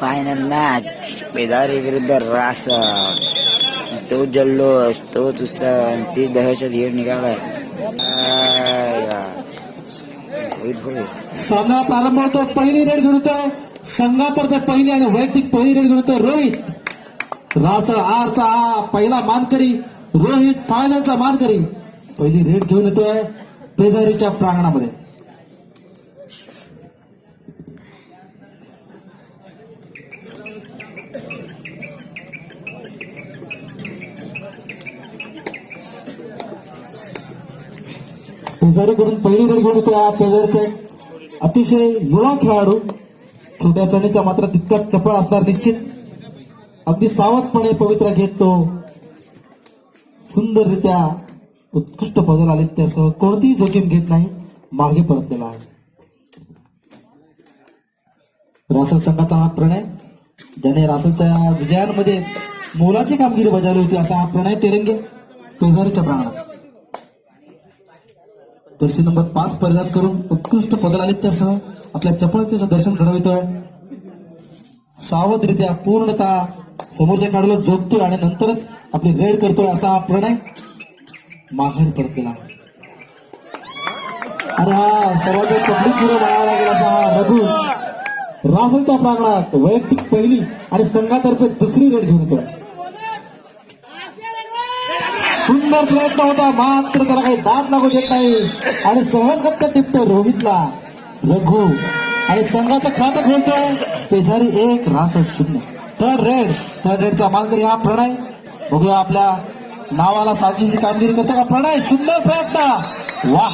Final match पेदारी विरुद्ध रास तो जल्लोष तो तुझा ती दहशत हे निघालाय होईल होईल सामना प्रारंभ होतो पहिली रेड घेऊन होतो संघातर्फे पहिली आणि वैयक्तिक पहिली रेड घेऊन होतोय रोहित. रास आरचा आ पहिला मानकरी रोहित फायनलचा मानकरी. पहिली रेड घेऊन येतोय पेजारीच्या प्रांगणामध्ये. पेजारी करून पहिली रेड घेऊन येतोय हा पेजारीचा एक अतिशय युवा खेळाडू. छोट्या चणीचा मात्र तितकाच चपळ असणार निश्चित. अगदी सावधपणे पवित्रा घेत तो सुंदररित्या उत्कृष्ट पदल आले त्यासह कोणतीही जोखीम घेत नाही मागे परतलेला आहे. रासल संघाचा हा प्रणय ज्याने रासलच्या विजयांमध्ये मोलाची कामगिरी बजावली होती असा हा प्रणय तेरंगे पेजारीच्या प्रांगणात जर्सी नंबर पाच परिधान करून उत्कृष्ट पदलालित्यासह आपल्या चपळतेचं दर्शन घडवितोय. सावधरित्या पूर्णतः समोरच्या काढूला झोपतोय आणि नंतरच आपली रेड करतोय असा हा प्रणय माघार पडकेला आणि हा सर्वात पब्लिक हिरो म्हणावा लागेल असा हा रघु. राहुलच्या प्रांगणात वैयक्तिक पहिली आणि संघातर्फे दुसरी रेड घेऊन येतोय. सुंदर प्रयत्न होता. मात्र त्याला काही दाद लागू देत नाही. आणि सहज सहजगत्या टिपतो रोहितला. रघु. आणि संघाचं खातं खोलतोय. पेझारी एक रास शून्य. थर्ड रेड थर्ड रेडचा मानकरी हा प्रणय. बघूया आपल्या नावाला साजीची कामगिरी करतो का? प्रणय सुंदर प्रयत्न. वा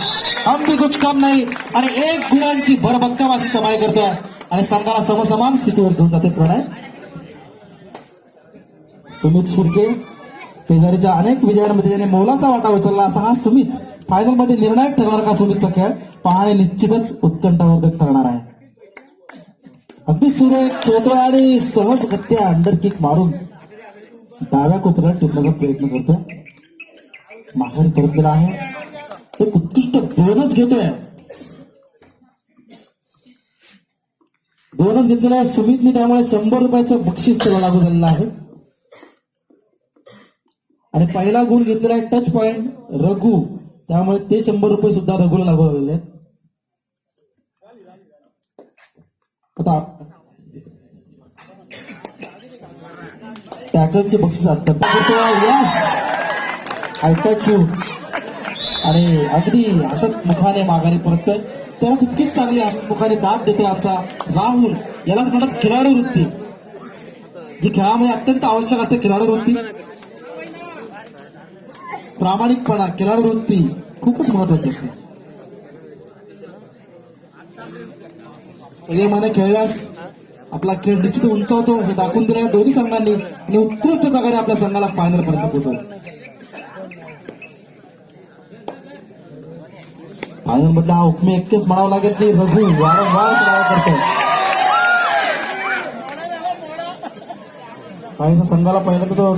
अगदी कुछ काम नाही. आणि एक गुणांची भरभक्कम अशी कमाई करतोय. आणि संघाला समसमान स्थितीवर घेऊन जाते प्रणय. सुमित शिर्के. शेजारीच्या अनेक विजयांमध्ये त्याने मोलाचा वाटा उचलला. असा हा सुमित फायनलमध्ये निर्णायक ठरणार का सुमितचा खेळ? पाहणे निश्चितच उत्कंठावर्धक ठरणार आहे. अगदी सुरेख खेळतोय आणि सहज गत्या अंडर किक मारून डाव्या कोपऱ्यात टिपण्याचा प्रयत्न करतो माघारी परतलेला आहे. एक उत्कृष्ट दोनच घेतोय. दोनच घेतलेला आहे सुमितने त्यामुळे शंभर रुपयाचं बक्षीस त्याला लागू झालेलं आहे. आणि पहिला गुण घेतलेला आहे टच पॉइंट रघु. त्यामुळे ते शंभर रुपये सुद्धा रघुला लागू लागलेले आहेत आता टॅकलचे बक्षीस यस आय टच यू आणि अगदी हसत मुखाने माघारी परततोय. त्याला तितकीच चांगली हसत मुखाने दाद देतोय आमचा राहुल. यालाच म्हणतात खेळाडू वृत्ती. जी खेळामध्ये अत्यंत आवश्यक असते खिलाडू वृत्ती. प्रामाणिकपणा खिलाडू वृत्ती खूपच महत्वाची असते. संयमाने खेळल्यास आपला खेळ निश्चित उंचावतो हे दाखवून दिलं दोन्ही संघांनी आणि उत्कृष्ट प्रकारे आपल्या संघाला फायनल पर्यंत पोहोचवलं. फायनल मधला हा उपमे एकटेच म्हणावं लागेल ते रघु वारंवार करतो काहीसा संघाला पहिल्यांदा तो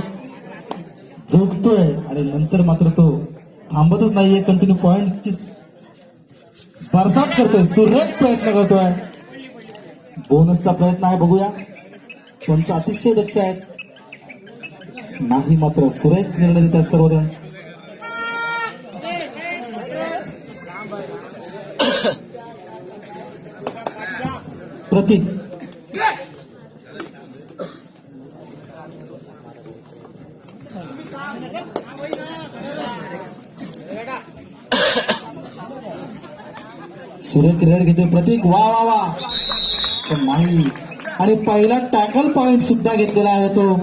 झोपतोय. आणि नंतर मात्र तो थांबतच नाहीये. कंटिन्यू पॉइंटची बरसात करतोय. सुरेख प्रयत्न करतोय. बोनसचा प्रयत्न आहे बघूया. त्यांचा अतिशय दक्ष आहेत. नाही मात्र सुरेख निर्णय देतात सर्वजण. प्रतीक सुरेख रेड घेतोय. प्रतीक वा वा वा. पण नाही. आणि पहिला टॅकल पॉइंट सुद्धा घेतलेला आहे तो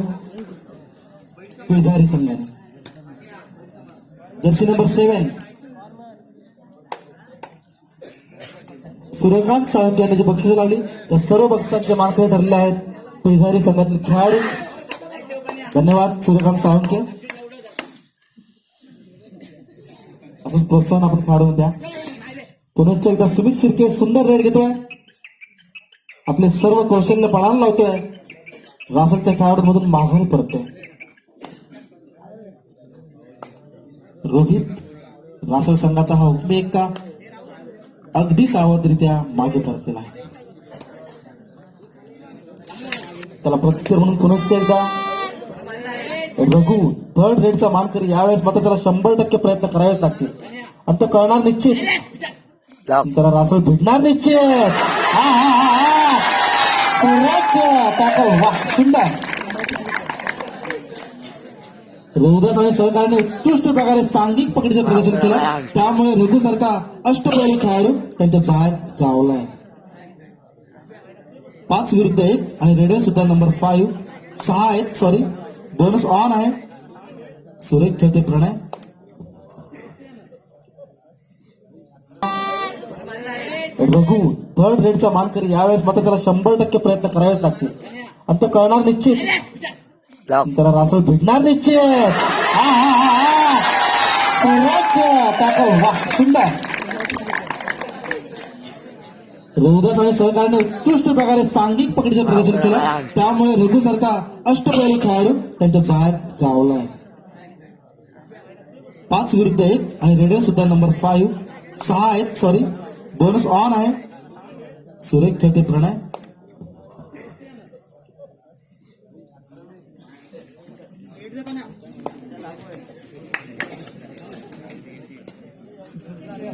पेजारी संघाने jersey number seven Suryakant Sawant यांनी जी बक्षिस लावली त्या सर्व बक्षिसांचे मानकरी ठरले आहेत पिझारी संघातील खेळाडू. धन्यवाद सूर्यकांत सावंत असंच प्रोत्साहन आपण खेळाडून द्या. पुनश्च एकदा सुमित शिर्के सुंदर रेड घेतोय. आपले सर्व कौशल्य पळाला लावतोय. रासलच्या खेळाडूमधून माघारी परतोय रोहित रासल संघाचा हा उपमे का? अगदी सावधरित्या मागे परतलेला आहे. त्याला प्रत्युत्तर म्हणून पुनश्च एकदा रघु थर्ड रेडचा मानकरी यावेळेस मात्र त्याला शंभर टक्के प्रयत्न करावेच लागतील. आणि तो करणार निश्चित. त्याला रासोल भिडणार निश्चित. हा, हा, हा, हा. टॅकल वा सुंदर. रोहदास आणि सहकार्याने उत्कृष्ट प्रकारे सांघिक पकडीचं प्रदर्शन केलं. त्यामुळे रघु सारखा अष्टपैलू खेळाडू त्यांच्या जाळ्यात गावलाय पाच विरुद्ध एक आणि रेडिओ सुद्धा नंबर फाईव्ह सहा आहेत सॉरी बोनस ऑन आहे. सुरेख खेळते प्रणय. रघु थर्ड रेडचा मानकरी यावेळेस मात्र त्याला शंभर टक्के प्रयत्न करावेच लागतील. आणि तो करणार निश्चित. त्याला रासोल भिडणार निश्चित. वा सुंदर. रोहदास आणि सहकार्याने उत्कृष्ट प्रकारे सांघिक पकडीचं प्रदर्शन केलं. त्यामुळे रघु सारखा अष्टपैलू खेळाडू त्यांच्या जाळ्यात गावलाय पाच विरुद्ध एक आणि रेडिओ सुद्धा नंबर फाईव्ह सहा आहेत सॉरी बोनस ऑन आहे सुरेख खेळते प्रणय।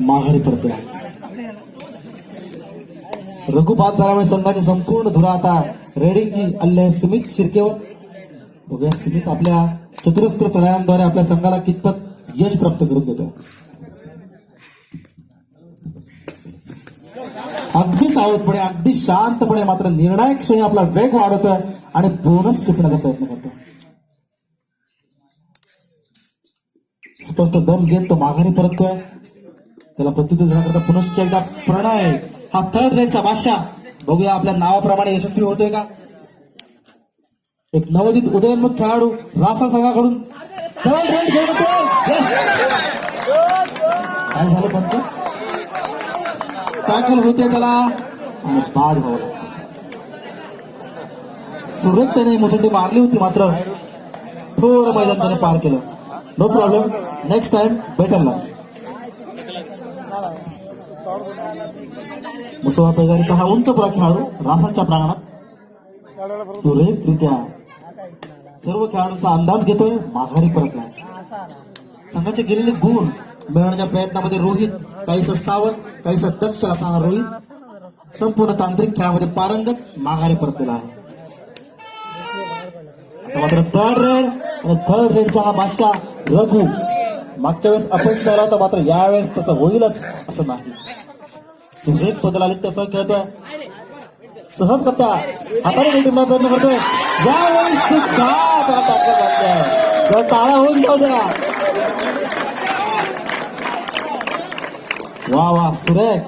माघारी परतला रघुपात संघाची संपूर्ण धुरा आता रेडिंगची अल्ले सुमित शिरकेवर बघूया सुमित आपल्या चतुरस्त्र चढायांद्वारे आपल्या संघाला कितपत यश प्राप्त करून देतो अगदी सावधपणे अगदी शांतपणे मात्र निर्णायक क्षणी आपला वेग वाढवतोय आणि बोनस टिपण्याचा प्रयत्न करतो स्पष्ट दम घेत तो माघारी परततोय. त्याला प्रत्युत्तर देण्याकरता पुनश्च एकदा प्रणय. हा थर्ड रेडचा बादशाह. बघूया आपल्या नावाप्रमाणे यशस्वी होतोय का? एक नवोदित उदयोन्मुख खेळाडू रासा संघाकडून. थर्ड रेड घेऊन. काय झालं पंच टॅकल होते त्याला आणि बाद व्हावं सुरत त्याने मुसंडी मारली होती मात्र थोडं मैदान त्याने पार केलं. No problem next time better luck Musoba पेजारीचा हा उंच पुरा खेळाडू रासाच्या प्रांगणात सुरेखरित्या सर्व खेळाडूंचा अंदाज घेतोय माघारी परतला संघाचे गेलेले गुण मिळवण्याच्या प्रयत्नामध्ये रोहित काहीसा सावंत काहीसा दक्ष असा हा रोहित. संपूर्ण तांत्रिक खेळामध्ये पारंगत माघारी परतलेला आहे. मात्र थर्ड रेड आणि थर्ड रेडचा हा बादशाह रघु मागच्या वेळेस अपयश झाला होता मात्र यावेळेस तसं होईलच असं नाही. सुरेख बदल आले तसं खेळतोय. सहज करता. हाताने रेटिंगला प्रयत्न करतोय. यावेळेस सुद्धा त्याला टाकलं जाते तर टाळा होऊन जाऊ द्या. वा वा सुरेख.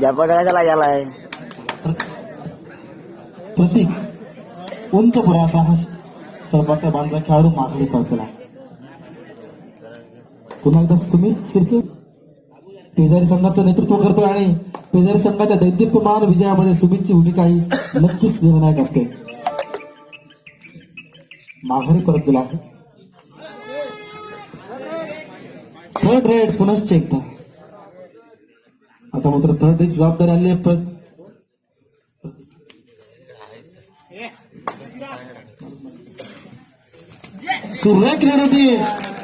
झपाट कशाला गेलाय प्रतीक उंच पुरा असा हा सरपात्या बांधचा खेळाडू माघारी परतला पुन्हा एकदा सुमित शिर्के. पेजारी संघाचं नेतृत्व करतोय आणि पेजारी संघाच्या दैदिप्यमान विजयामध्ये सुमितची भूमिका ही नक्कीच निर्णायक असते. माघारी परतलेला आहे. थर्ड रेड पुनश्च एकदा. आता मात्र थर्ड रेड जबाबदारी आली आहे प्र- सुरेख रेड होती.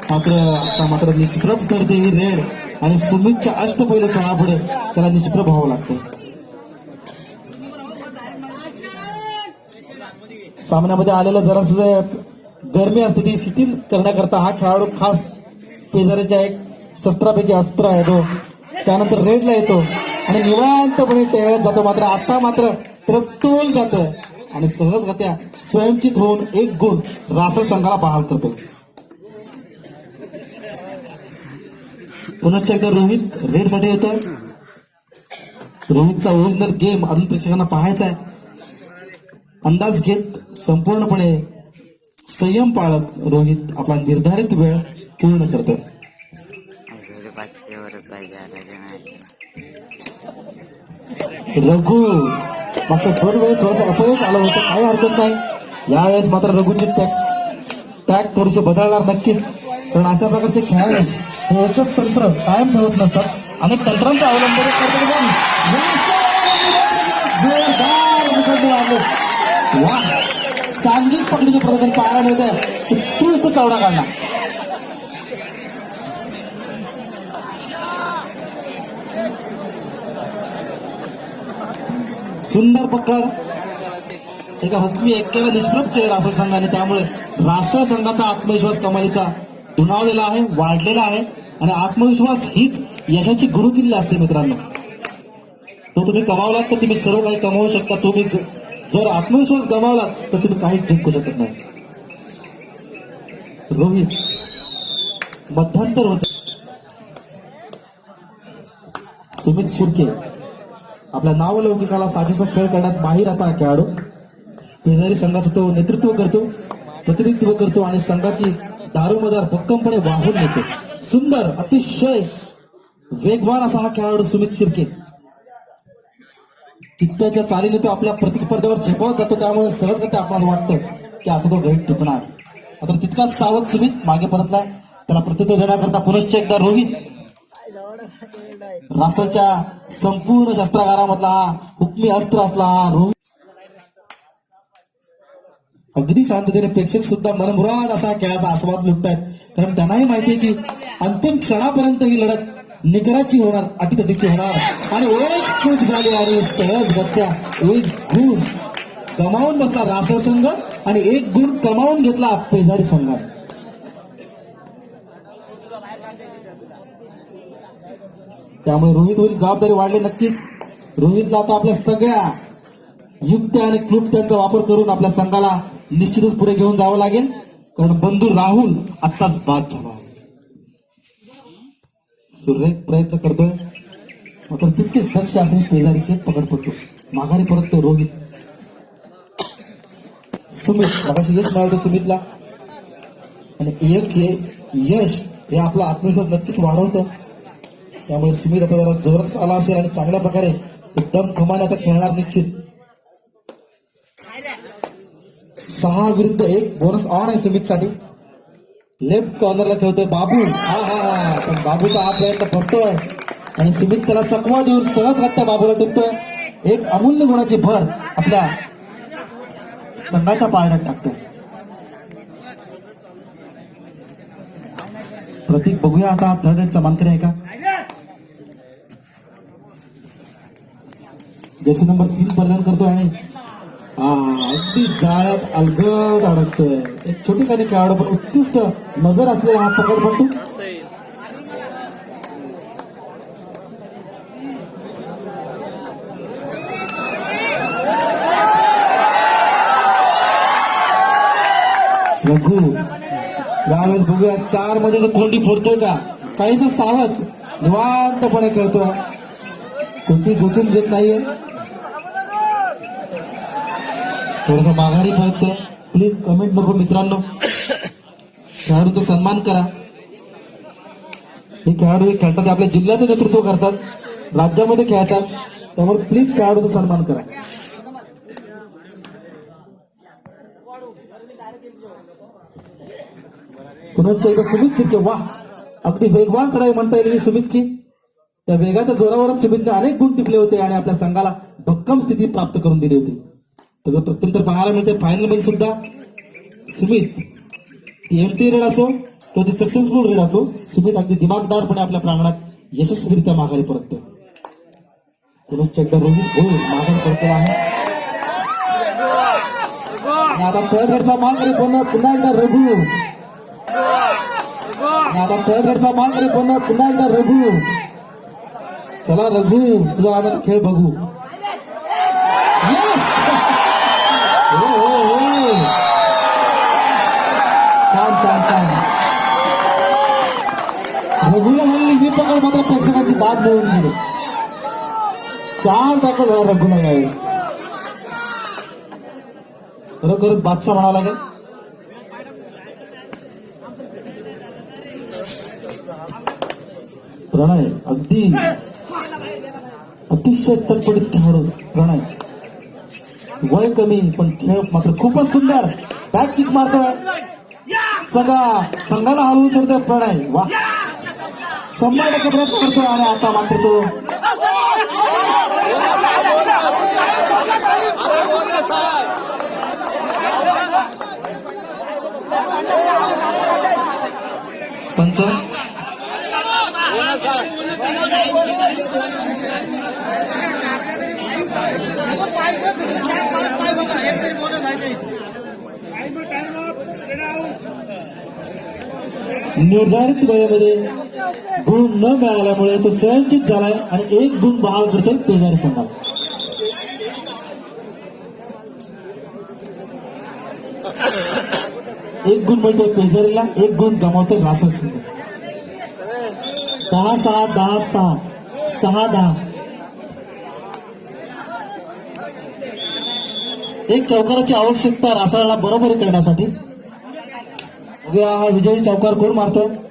मात्र आता मात्र निष्प्रभ ठरते ही रेड आणि सुमितच्या अष्टपैलू खेळापुढे त्याला निष्प्रभ व्हावं लागतं. सामन्यामध्ये आलेलं जरास गरमी असते ती शिथिल करण्याकरता हा खेळाडू खास पेजारीच्या एक शस्त्रापैकी अस्त्र आहे तो. त्यानंतर रेडला येतो आणि निवांतपणे टेळत जातो. मात्र आता मात्र त्याचा तोल जातोय. आणि सहजगत्या स्वयंचित होऊन एक गुण रासळ संघाला बहाल करतो पुनश्च एकदा रोहित रेडसाठी येतोय. रोहितचा ओरिजिनल गेम अजून प्रेक्षकांना पाहायचा आहे अंदाज घेत संपूर्णपणे संयम पाळत रोहित आपला निर्धारित वेळ पूर्ण करतो. रघु मागच्या दोन वेळेस थोडंसं अपयश आलं होतं. काही हरकत नाही. यावेळेस मात्र रघुची टॅक टॅक थोडीशी बदलणार नक्कीच. कारण अशा प्रकारचे खेळाडू हे एकच तंत्र कायम ठेवत नसतात. अनेक तंत्रांचा अवलंब करतात सांघिक पकडीचं प्रदर्शन पाहायला मिळतंय. उत्कृष्ट चौडा काढला सुंदर पकड एका हुकमी एक्क्याला निष्प्रभ केले रासळ संघाने त्यामुळे रासळ संघाचा आत्मविश्वास कमालीचा दुणावलेला आहे वाढलेला आहे आणि आत्मविश्वास हीच यशाची गुरुकिल्ली असते मित्रांनो. तो तुम्ही कमावलात तर तुम्ही सर्व काही कमावू शकता. तुम्ही जर आत्मविश्वास गमावला तर तुम्ही काहीच जिंकू शकत नाही. रोहित मध्यांतर होत. सुमित शिर्के आपल्या नावलौकिकाला साजेसा खेळ करण्यात माहीर असा खेळाडू. शेजारी संघाचं तो नेतृत्व करतो प्रतिनिधित्व करतो आणि संघाची दारोमदार भक्कमपणे वाहून नेतो. सुंदर अतिशय वेगवान असा हा खेळाडू सुमित शिर्के. कित्त्याच्या चालीने तो आपल्या प्रतिस्पर्ध्यावर झेपवत जातो त्यामुळे सहजगत्या आपल्याला वाटतं. की आता तो गैट तुटणार आता तितकाच सावध सुमित मागे परतलाय त्याला प्रत्युत्तर देण्याकरता पुनश्च एकदा रोहित रासलच्या संपूर्ण शस्त्रागारामधला हा हुकमी अस्त्र असला. हा रोहित अगदी शांततेने प्रेक्षक सुद्धा मनमुराद असा खेळाचा आस्वाद लुटतायत. कारण त्यांनाही माहिती आहे की अंतिम क्षणापर्यंत ही लढत निकराची होणार अटीतटीची होणार. आणि एक चूक झाली आणि सहज गत्या एक गुण कमावून बसला रासळ संघ आणि एक गुण कमावून घेतला पेजारी संघात त्यामुळे रोहितवरील जबाबदारी वाढली नक्कीच. रोहितला आता आपल्या सगळ्या युक्त्या आणि क्लुप्त्यांचा वापर करून आपल्या संघाला निश्चितच पुढे घेऊन जावं लागेल. कारण बंधू राहुल आत्ताच बाद झाला. सुरेख प्रयत्न करतोय. मात्र तितके दक्ष असे पेजारीचे पकड पडतो. माघारी परततो रोहित सुमित मगाशी यश मिळालं सुमितला. आणि एक हे यश हे आपला आत्मविश्वास नक्कीच वाढवतं. त्यामुळे सुमित आता जरा जोरात आला असेल आणि चांगल्या प्रकारे दम खमाने आता खेळणार निश्चित. सहा विरुद्ध एक बोनस ऑन आहे सुमित साठी लेफ्ट कॉर्नरला खेळतोय बाबू. हा हा हा. पण बाबूचा हा प्रयत्न फसतोय. आणि सुमित त्याला चकवा देऊन सहज त्या बाबूला टिपतोय. एक अमूल्य गुणाची भर आपल्या संघाच्या पाळण्यात टाकतोय. प्रतीक बघूया आता थर्ड एडचा मानकरी आहे का? जसे नंबर तीन प्रदान करतोय आणि अगदी जाळ्यात अलगद अडकतोय. एक छोटी खाली खेळाडू पण उत्कृष्ट नजर असलेला हा पकडपट्टू. रघु यावेळेस बघूया चारमध्ये तर कोंडी फोडतोय का? काहीच सावध निवांतपणे खेळतोय. कोणती जोखीम घेत नाहीये. थोडस माघारी परततोय प्लीज कमेंट नको मित्रांनो. खेळाडूचा सन्मान करा. हे खेळाडू हे खेळतात आपल्या जिल्ह्याचं नेतृत्व करतात राज्यामध्ये खेळतात. त्यामुळे प्लीज खेळाडूचा सन्मान करा. पुनश्च एकदा सुमित शिर्के वा अगदी वेगवान चढाई म्हणता येईल ही सुमितची. त्या वेगाच्या जोरावरच सुमितने अनेक गुण टिपले होते आणि आपल्या संघाला भक्कम स्थिती प्राप्त करून दिली होती. त्याचं प्रत्युत्तर पाहायला मिळते फायनलमध्ये सुद्धा सुमित एमटी रेड असो तो ती सक्सेसफुल रेड असो सुमित अगदी दिमागदारपणे आपल्या प्रांगणात यशस्वीरित्या माघारी परततो पुनश्च एकदा रोहित गोल माघारी परतला आहे. आता सहगडचा मान पुन्हा पुन्हा एकदा रघु. आता सहगडचा रेडचा मान करे पुन्हा पुन्हा एकदा रघु. चला रघु तुझा आता खेळ बघू. रघुला म्हणली ही पकड मात्र प्रेक्षकांची दाद मिळून गेली छान दाखल झाला रघुला यावेळेस खरोखरच बादशाह म्हणावं लागेल प्रणय अगदी अतिशय चटपटीत खेळाडू प्रणय वय कमी पण खेळ मात्र खूपच सुंदर बॅक किक मारतोय सगळा संघाला हलवून सोडतोय प्रणय वा शंभर टक्के प्रयत्न करतोय आणि आता मात्र तो पंच. निर्धारित वेळेमध्ये गुण न मिळाल्यामुळे तो स्वयंचित झालाय आणि एक गुण बहाल करतोय पेजारी संघात एक गुण मिळतोय पेजारीला एक गुण गमावतोय रासर संघ दहा सहा दहा सहा. सहा दहा. एक चौकाराची आवश्यकता रासाळाला बरोबरी करण्यासाठी. उद्या विजयी चौकार कोण मारतोय?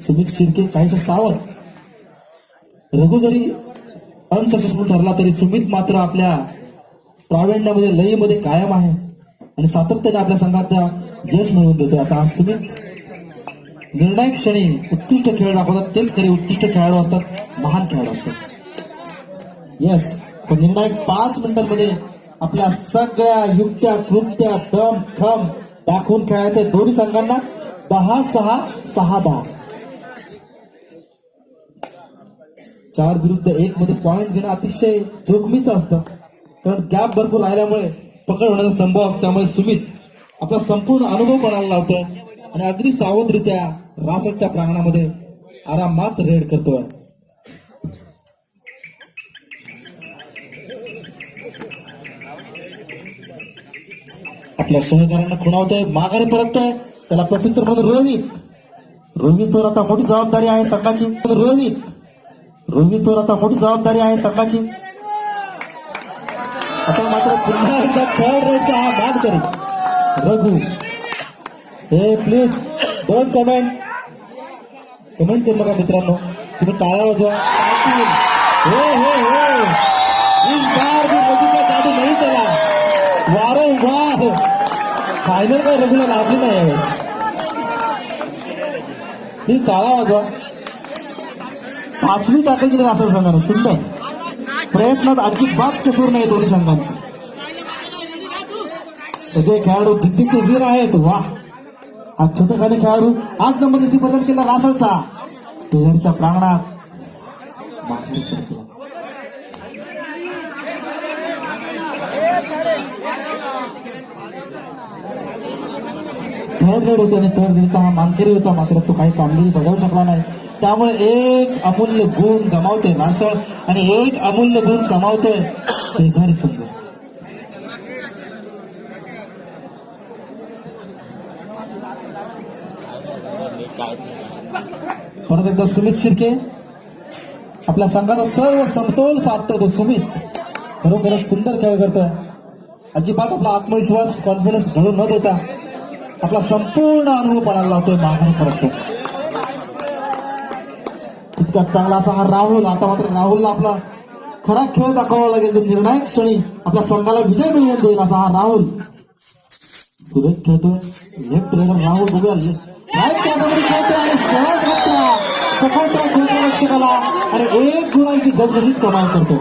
सुमित शिर्के काहीसा सावध. रघु जरी अनसक्सेसफुल ठरला तरी सुमित मात्र आपल्या प्रावीण्यामध्ये लयीमध्ये कायम आहे. आणि सातत्याने आपल्या संघाचा यश मिळवून देतो असा आज सुमित. निर्णायक क्षणी उत्कृष्ट खेळ दाखवतात. तेच खरे उत्कृष्ट खेळाडू असतात. महान खेळाडू असतात. येस पण निर्णायक पाच मिनिटांमध्ये आपल्या सगळ्या युक्त्या कृत्या दम थम दाखवून खेळायचे दोन्ही संघांना. दहा सहा सहा दहा. चार विरुद्ध एक मध्ये पॉईंट घेणं अतिशय जोखमीचं असतं. कारण गॅप भरपूर राहिल्यामुळे पकड होण्याचा संभव असतो. त्यामुळे सुमित आपला संपूर्ण अनुभव पणाला लावतोय आणि अगदी सावधरित्या रासटच्या प्रांगणामध्ये आरामात रेड करतोय. आपल्या सहकार्यांना खुणावतोय माघारी परततोय. त्याला प्रत्युत्तर म्हणून रोहित. रोहितवर आता मोठी जबाबदारी आहे संघाची. रोहित रोहितवर आता मोठी जबाबदारी आहे संघाची. आता मात्र पुन्हा एकदा थर्ड रेडचा हा बाद करेल. रघु हे प्लीज दोन कमेंट कमेंट करू नका मित्रांनो? तुम्ही टाळा वाजवा. चालतील. हो हो हो. इस बार भी रघु का जादू नाही चला. वारंवार. फायनल काय रघुला लाभली नाही यावेळेस. प्लीज टाळा वाजवा. पाचवी टाकायची तरी असं संघाने सुंदर प्रयत्नात अजिबात कसूर नाही दोन्ही संघांचे. सगळे खेळाडू जिद्दीचे वीर आहेत. वा. हा छोटेखाने खेळाडू. आठ नंबर जर्सी प्रदान केला रासळचा शेजारीच्या प्रांगणात. थर्ड रेड होते आणि थर्ड रेडचा हा मानकरी होता. मात्र तो काही कामगिरी बजावू शकला नाही. त्यामुळे एक अमूल्य गुण गमावते नासळ आणि एक अमूल्य गुण कमावते शेजारी संघ. परत एकदा सुमित शिर्के. आपल्या संघाचा सर्व समतोल साधतो तो सुमित. खरोखरच सुंदर खेळ करतोय. अजिबात आपला आत्मविश्वास कॉन्फिडन्स घडून न देता आपला संपूर्ण अनुभव पणाला लावतोय माघार करतो तितकाच चांगला असा हा राहुल आता मात्र राहुलला आपला खरा खेळ दाखवावा लागेल. तो निर्णायक क्षणी आपल्या संघाला विजय मिळवून देईल असा हा राहुल. सुरेश खेळतोय. लेफ्ट रेडर राहुल बघूया राईट कॅटामध्ये खेळतोय आणि सहज हत्या सफल गोलरक्षकाला आणि एक गुणांची गजगजीत कमाई करतो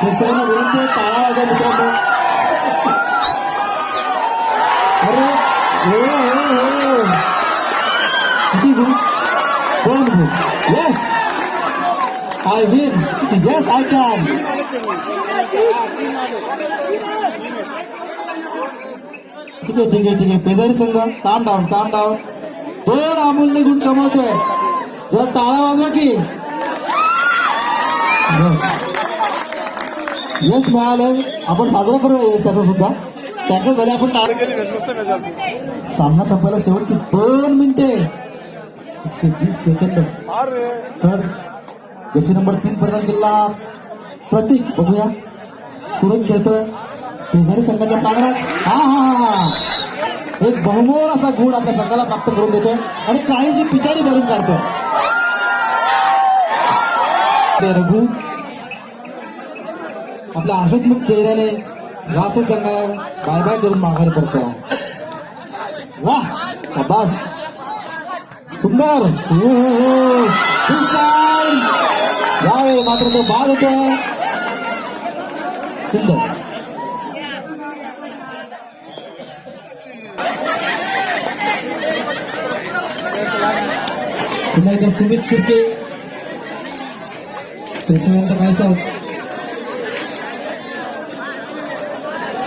प्रेक्षकांना विनंती आहे टाळा वाजा मित्रांनो. अरे किती गुण दोन गुण yes I win yes I can ठीक आहे ठीक आहे ठीक आहे. पेजारी संघ. काम डाऊन काम डाऊन दोन अमूल्य गुण कमवतोय. जरा टाळा वाजवा की. यश मिळालंय. आपण साजरा करूया यश त्याचा सुद्धा. त्याचं झाले आपण टाळ- सामना संपायला शेवटची दोन मिनिटे. एकशे वीस सेकंद. तर जशी नंबर तीन प्रदान केला प्रतीक. बघूया. सुरत खेळतोय. शेजारी संघाच्या प्रांगणात हा हा हा हा. एक बहुमोल असा गुण आपल्या संघाला प्राप्त करून देतोय. आणि काहीशी पिछाडी भरून काढतोय. ते रघु. आपल्या हसतमुख चेहऱ्याने रास संघाला बाय बाय करून माघारी पडतो वाह बस सुंदर. हो हो, हो. मात्र तो बाद होतोय सुंदर. पुन्हा एकदा सुमित शिर्के. प्रेक्षकांचा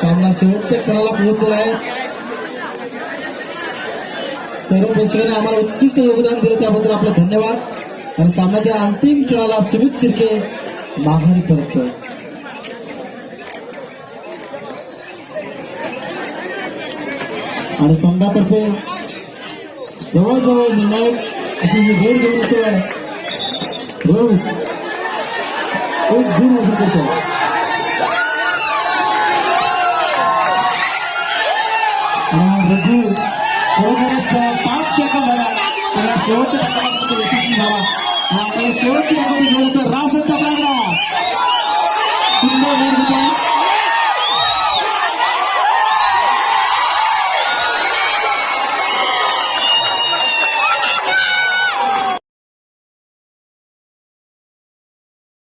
सामना शेवटच्या क्षणाला पोहोचलेला आहे. सर्व प्रेक्षकांनी आम्हाला उत्कृष्ट योगदान दिलं त्याबद्दल आपले धन्यवाद. आणि सामन्याच्या अंतिम क्षणाला सुमित शिर्के माघारी परततोय. आणि संघातर्फे जवळजवळ निर्णायक अशी ही रोड घेऊन येतोय. रोड एक गुण वसूल करतो आणि हा रघु खरोखरच पाच टक्का झाला तर या शेवटच्या टक्क्यामध्ये तो यशस्वी झाला आणि आता या शेवटच्या टक्क्यामध्ये घेऊन येतो रास आपल्याकडे सुंदर रोड घेतोय